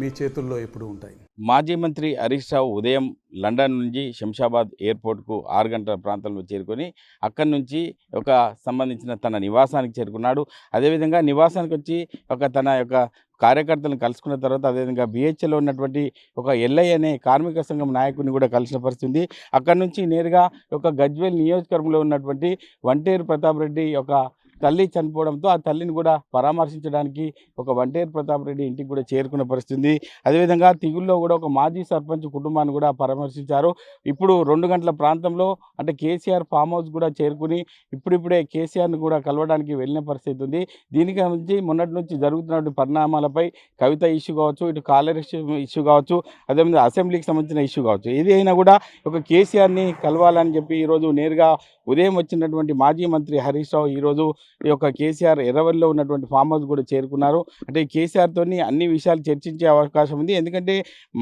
మీ చేతుల్లో ఎప్పుడు ఉంటాయి. మాజీ మంత్రి హరీష్ రావు ఉదయం లండన్ నుంచి శంషాబాద్ ఎయిర్పోర్ట్కు ఆరు గంటల ప్రాంతంలో చేరుకొని అక్కడి నుంచి ఒక సంబంధించిన తన నివాసానికి చేరుకున్నాడు. అదేవిధంగా నివాసానికి వచ్చి ఒక తన యొక్క కార్యకర్తలను కలుసుకున్న తర్వాత అదేవిధంగా బిహెచ్ఎల్లో ఉన్నటువంటి ఒక ఎల్ఐ అనే కార్మిక సంఘం నాయకుడిని కూడా కలిసిన పరిస్థితి అక్కడి నుంచి నేరుగా ఒక గజ్వేల్ నియోజకవర్గంలో ఉన్నటువంటి వంటేరు ప్రతాప్ రెడ్డి యొక్క తల్లి చనిపోవడంతో ఆ తల్లిని కూడా పరామర్శించడానికి ఒక వంటేరు ప్రతాప్ రెడ్డి ఇంటికి కూడా చేరుకున్న పరిస్థితి ఉంది అదేవిధంగా తిగుల్లో కూడా ఒక మాజీ సర్పంచ్ కుటుంబాన్ని కూడా పరామర్శించారు. ఇప్పుడు రెండు గంటల ప్రాంతంలో అంటే కేసీఆర్ ఫామ్ హౌస్ కూడా చేరుకుని ఇప్పుడిప్పుడే కేసీఆర్ని కూడా కలవడానికి వెళ్ళిన పరిస్థితి ఉంది. దీనికి నుంచి మొన్నటి నుంచి జరుగుతున్న పరిణామాలపై కవిత ఇష్యూ కావచ్చు ఇటు కాలర్ ఇష్యూ ఇష్యూ కావచ్చు అదేవిధంగా అసెంబ్లీకి సంబంధించిన ఇష్యూ కావచ్చు. ఏది అయినా కూడా ఒక కేసీఆర్ని కలవాలని చెప్పి ఈరోజు నేరుగా ఉదయం వచ్చినటువంటి మాజీ మంత్రి హరీష్ రావు ఈరోజు ఈ యొక్క కేసీఆర్ ఎర్రవల్లిలో ఉన్నటువంటి ఫామ్ హౌస్ కూడా చేరుకున్నారు. అంటే కేసీఆర్తో అన్ని విషయాలు చర్చించే అవకాశం ఉంది. ఎందుకంటే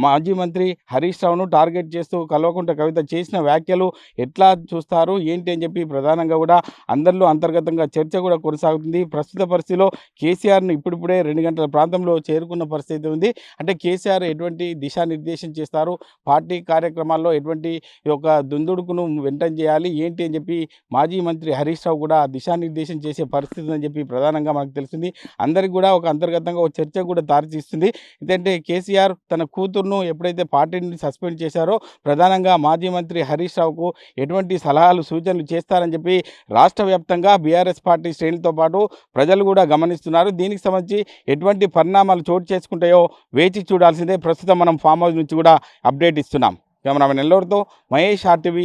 మాజీ మంత్రి హరీష్ రావును టార్గెట్ చేస్తూ కల్వకుంట కవిత చేసిన వ్యాఖ్యలు ఎట్లా చూస్తారు ఏంటి అని చెప్పి ప్రధానంగా కూడా అందరిలో అంతర్గతంగా చర్చ కూడా కొనసాగుతుంది. ప్రస్తుత పరిస్థితిలో కేసీఆర్ను ఇప్పుడిప్పుడే రెండు గంటల ప్రాంతంలో చేరుకున్న పరిస్థితి ఉంది. అంటే కేసీఆర్ ఎటువంటి దిశానిర్దేశం చేస్తారు? పార్టీ కార్యక్రమాల్లో ఎటువంటి యొక్క దుందుడుకును వెంటం చేయాలి? ఏంటి అని చెప్పి మాజీ మంత్రి హరీష్ రావు కూడా దిశానిర్దేశం చేసే పరిస్థితి అని చెప్పి ప్రధానంగా మనకు తెలిసింది. అందరికి కూడా ఒక అంతర్గతంగా ఒక చర్చ కూడా దారితీస్తుంది ఎందుకంటే కేసీఆర్ తన కూతురును ఎప్పుడైతే పార్టీ నుండి సస్పెండ్ చేశారో ప్రధానంగా మాజీ మంత్రి హరీష్ రావుకు ఎటువంటి సలహాలు సూచనలు చేస్తారని చెప్పి రాష్ట్ర వ్యాప్తంగా బీఆర్ఎస్ పార్టీ శ్రేణులతో పాటు ప్రజలు కూడా గమనిస్తున్నారు. దీనికి సంబంధించి ఎటువంటి పరిణామాలు చోటు చేసుకుంటాయో వేచి చూడాల్సిందే. ప్రస్తుతం మనం ఫామ్ హౌస్ నుంచి కూడా అప్డేట్ ఇస్తున్నాం. కెమెరామెన్ ఎల్లూరుతో మహేష్ ఆర్టీవీ